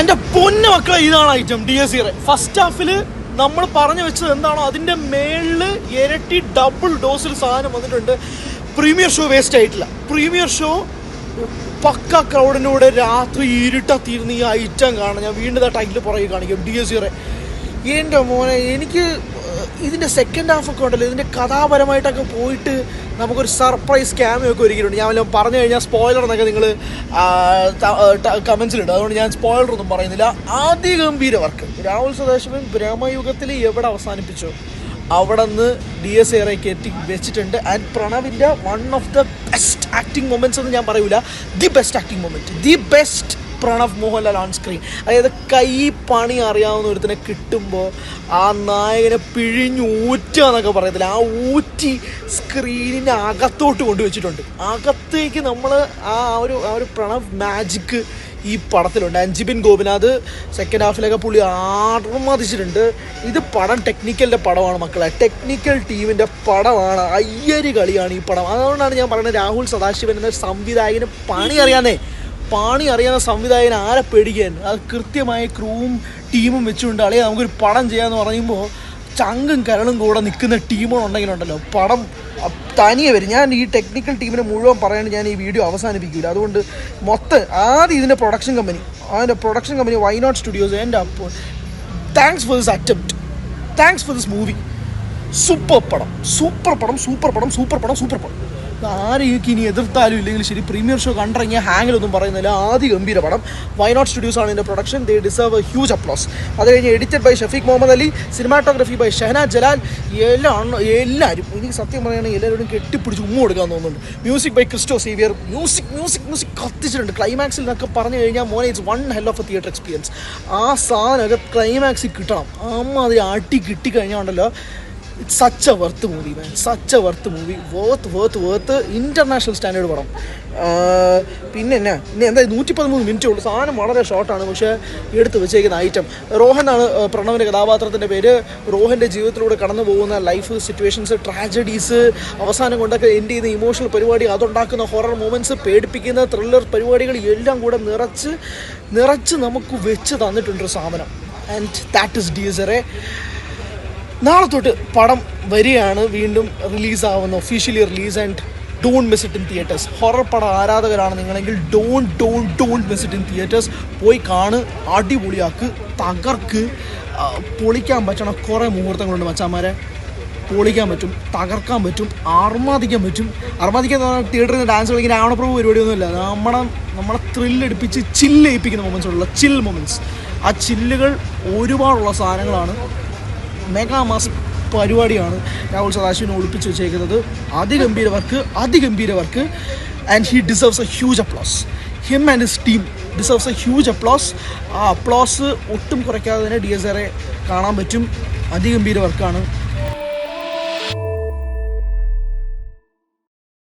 എന്റെ പൊന്ന മക്കളെ ഇതാണ് ഐറ്റം ഡി എസ് സിയുടെ ഫസ്റ്റ് ഹാഫിൽ നമ്മൾ പറഞ്ഞു വെച്ചത് എന്താണോ അതിന്റെ മേളിൽ ഇരട്ടി ഡബിൾ ഡോസിൽ സാധനം വന്നിട്ടുണ്ട്. പ്രീമിയർ ഷോ വേസ്റ്റ് ആയിട്ടില്ല. പ്രീമിയർ ഷോ പക്ക ക്രൗഡിനൂടെ രാത്രി ഇരുട്ടത്തിരുന്ന് ഈ ഐറ്റം കാണാം ഞാൻ വീണ്ടും ആ ടൈറ്റിൽ പുറകെ കാണിക്കും. ഡി എസ് സിയുടെ എന്റെ മോനെ എനിക്ക് ഇതിന്റെ സെക്കൻഡ് ഹാഫ് ഒക്കെ ഉണ്ടല്ലോ. ഇതിന്റെ കഥാപരമായിട്ടൊക്കെ പോയിട്ട് നമുക്കൊരു സർപ്രൈസ് ക്യാമിയൊക്കെ ഒരുക്കിയിട്ടുണ്ട്. ഞാൻ വല്ലതും പറഞ്ഞു കഴിഞ്ഞാൽ സ്പോയിലർ എന്നൊക്കെ നിങ്ങൾ കമൻസിലിടും അതുകൊണ്ട് ഞാൻ സ്പോയിലർ ഒന്നും പറയുന്നില്ല. അതിഗംഭീര വർക്ക്. രാഹുൽ സദാശിവൻ ബ്രഹ്മയുഗത്തിൽ എവിടെ അവസാനിപ്പിച്ചു? അവിടെ നിന്ന് ഡി എസ് എറെ കയറ്റി വെച്ചിട്ടുണ്ട്. And പ്രണവിന്റെ one of the best acting moments എന്ന് ഞാൻ പറയൂല. The best acting moment the best Pranav Mohanlal on screen അതായത് കൈ പണി അറിയാവുന്ന ഒരുത്തിനെ കിട്ടുമ്പോൾ ആ നായകനെ പിഴിഞ്ഞ് ഊറ്റുക എന്നൊക്കെ പറയത്തില്ല? ആ ഊറ്റി സ്ക്രീനിന്റെ അകത്തോട്ട് കൊണ്ടുവച്ചിട്ടുണ്ട്. അകത്തേക്ക് നമ്മൾ ആ ഒരു ആ ഒരു പ്രണവ് മാജിക്ക് ഈ പടത്തിലുണ്ട്. അഞ്ജിബിൻ ഗോപിനാഥ് സെക്കൻഡ് ഹാഫിലൊക്കെ പുള്ളി ആർമതിച്ചിട്ടുണ്ട്. ഇത് പടം ടെക്നിക്കലിന്റെ പടമാണ് മക്കളെ. ടെക്നിക്കൽ ടീമിന്റെ പടമാണ്. അയ്യര് കളിയാണ് ഈ പടം. അതുകൊണ്ടാണ് ഞാൻ പറയുന്നത് രാഹുൽ സദാശിവൻ എന്ന സംവിധായകന് പണി അറിയാന്നേ. പണി അറിയാവുന്ന സംവിധായകൻ ആരെ പേടിക്കാൻ? അത് കൃത്യമായ ക്രൂവും ടീമും വെച്ചുകൊണ്ട് അളിയാ നമുക്കൊരു പടം ചെയ്യാന്ന് പറയുമ്പോൾ ചങ്കും കരളും കൂടെ നിൽക്കുന്ന ടീമുകളുണ്ടെങ്കിലുണ്ടല്ലോ പടം തനിയെ വരും. ഞാൻ ഈ ടെക്നിക്കൽ ടീമിനെ മുഴുവൻ പറയാണ്ട് ഞാൻ ഈ വീഡിയോ അവസാനിപ്പിക്കില്ല അതുകൊണ്ട് മൊത്തം ആദ്യം ഇതിന്റെ പ്രൊഡക്ഷൻ കമ്പനി അതിന്റെ production company why not studios എന്റെ അപ്പോൾ thanks for this attempt thanks for this movie super പടം. സൂപ്പർ പടം സൂപ്പർ പടം സൂപ്പർ പടം സൂപ്പർ പടം. ആരെയൊക്കെ ഇനി എതിർത്താലും ഇല്ലെങ്കിൽ ശരി പ്രീമിയർ ഷോ കണ്ടിറങ്ങിയ ഹാങ്ങിലൊന്നും പറയുന്നില്ല. ആദ്യ ഗംഭീര പടം. വയനാട് സ്റ്റുഡിയോസ് ആണ് ഇതിന്റെ production they deserve a huge applause അത് കഴിഞ്ഞ് edited by Shafeeq Muhammad Ali cinematography by Shahanaj Jalal എല്ലാം എല്ലാവരും എനിക്ക് സത്യം പറയുകയാണെങ്കിൽ എല്ലാവരോടും കെട്ടിപ്പിടിച്ച് ഉമ്മ കൊടുക്കാൻ തോന്നുന്നുണ്ട്. Music by Christo Xavier music music music കത്തിച്ചിട്ടുണ്ട്. ക്ലൈമാക്സിൽ നിന്നൊക്കെ പറഞ്ഞു കഴിഞ്ഞാൽ മോനെ it's one hell of a theatre experience ആ സാധനമൊക്കെ ക്ലൈമാക്സിൽ കിട്ടണം. അമ്മ അത് ആട്ടി കിട്ടിക്കഴിഞ്ഞാൽ ഉണ്ടല്ലോ. It's such a worth movie man such a worth movie worth worth worth international standard പടം. പിന്നെ എന്നാ? പിന്നെ എന്താ? നൂറ്റി പതിമൂന്ന് മിനിറ്റേ ഉള്ളൂ. സാധനം വളരെ ഷോർട്ടാണ് പക്ഷേ എടുത്ത് വെച്ചേക്കുന്ന ഐറ്റം റോഹൻ ആണ് പ്രണവിന്റെ കഥാപാത്രത്തിന്റെ പേര്. റോഹന്റെ ജീവിതത്തിലൂടെ കടന്നു പോകുന്ന ലൈഫ് സിറ്റുവേഷൻസ് ട്രാജഡീസ് അവസാനം കൊണ്ടൊക്കെ എൻഡ് ചെയ്യുന്ന ഇമോഷണൽ പരിപാടി അതുണ്ടാക്കുന്ന ഹൊറർ മൂമെന്റ്സ് പേടിപ്പിക്കുന്ന ത്രില്ലർ പരിപാടികൾ എല്ലാം കൂടെ നിറച്ച് നിറച്ച് നമുക്ക് വെച്ച് തന്നിട്ടുണ്ട് ഒരു സാധനം. And that is Dies Irae നാളെ തൊട്ട് പടം വരികയാണ്. വീണ്ടും റിലീസാവുന്ന. Officially release and don't miss it in theatres horror പട ആരാധകരാണ് നിങ്ങളെങ്കിൽ don't don't don't miss it in theatres പോയി കാണ് അടിപൊളിയാക്ക് തകർക്ക് പൊളിക്കാൻ പറ്റണം കുറേ മുഹൂർത്തങ്ങളുണ്ട് മച്ചാമാരെ പൊളിക്കാൻ പറ്റും തകർക്കാൻ പറ്റും അർമാദിക്കാൻ പറ്റും. അർമാദിക്കാൻ തിയേറ്ററിൽ ഡാൻസ് കളിക്കുന്ന ആവണപ്രഭു പരിപാടിയൊന്നുമില്ല. നമ്മളെ നമ്മളെ ത്രില്ലടിപ്പിച്ച് ചില്ലയിപ്പിക്കുന്ന മൊമെൻസ് ഉള്ള ചിൽ മൊമെന്റ്സ് ആ ചില്ലുകൾ ഒരുപാടുള്ള സാധനങ്ങളാണ്. മെഗാ മാസ് പരിപാടിയാണ് രാഹുൽ സദാശിവിനെ ഒളിപ്പിച്ച് വെച്ചേക്കുന്നത്. അതിഗംഭീര work അതിഗംഭീര work and he deserves a huge applause him and his team deserves a huge applause ആ അപ്ലോസ് ഒട്ടും കുറയ്ക്കാതെ തന്നെ ഡി എസ് ആറെ കാണാൻ പറ്റും. അതിഗംഭീര വർക്കാണ്